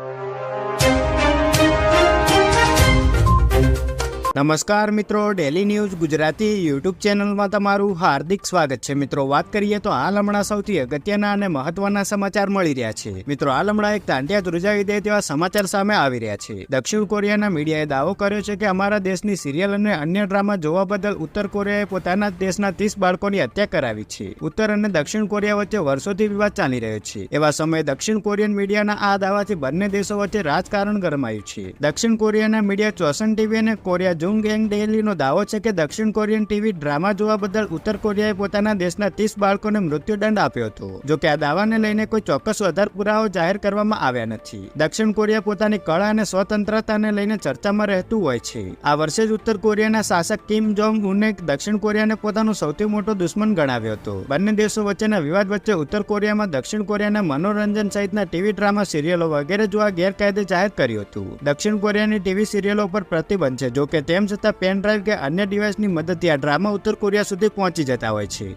you. નમસ્કાર મિત્રો daily news Gujarati YouTube ચેનલમાં તમારું હાર્દિક સ્વાગત છે. મિત્રો, વાત કરીએ તો હાલ હમણાં સૌથી અગત્યના અને મહત્વના સમાચાર મળી રહ્યા છે. મિત્રો, હાલ હમણાં એક તાંટિયા ધ્રુજાવી દે તેવા સમાચાર સામે આવી રહ્યા છે. દક્ષિણ કોરિયાના મીડિયાએ દાવો કર્યો છે કે અમારા દેશની સિરિયલ અને અન્ય ડ્રામા જોવા બદલ ઉત્તર કોરિયાએ પોતાના દેશના ત્રીસ બાળકોની હત્યા કરાવી છે. ઉત્તર અને દક્ષિણ કોરિયા વચ્ચે વર્ષોથી વિવાદ ચાલી રહ્યો છે. એવા સમયે દક્ષિણ કોરિયન મીડિયાના આ દાવાથી બંને દેશો વચ્ચે રાજકારણ ગરમાયું છે. દક્ષિણ કોરિયાના મીડિયા ચોસન ટીવી અને કોરિયા જુંગ એંગ ડેલીનો દાવો છે કે દક્ષિણ કોરિયન ટીવી ડ્રામા જોવા બદલ ઉત્તર કોરિયાએ પોતાના દેશના ત્રીસ બાળકોને મૃત્યુદંડ આપ્યો હતો. જો કે આ દાવાને લઈને કોઈ ચોક્કસ આધાર પુરાવો જાહેર કરવામાં આવ્યા નથી. દક્ષિણ કોરિયા પોતાની કળા અને સ્વતંત્રતાને લઈને ચર્ચામાં રહેતું હોય છે. આ વર્ષે જ ઉત્તર કોરિયાના શાસક કિમ જોંગ ઉને દક્ષિણ કોરિયાને પોતાનો સૌથી મોટો દુશ્મન ગણાવ્યો હતો. બંને દેશો વચ્ચેના વિવાદ વચ્ચે ઉત્તર કોરિયામાં દક્ષિણ કોરિયાના મનોરંજન સહિતના ટીવી ડ્રામા સિરિયલો વગેરે જોવા ગેરકાયદે જાહેર કર્યું હતું. દક્ષિણ કોરિયાની ટીવી સિરિયલો પર પ્રતિબંધ છે. જો કે તેમ છતાં, પેન ડ્રાઈવ કે અન્ય ડિવાઇસની મદદથી આ ડ્રામા ઉત્તર કોરિયા સુધી પહોંચી જતા હોય છે.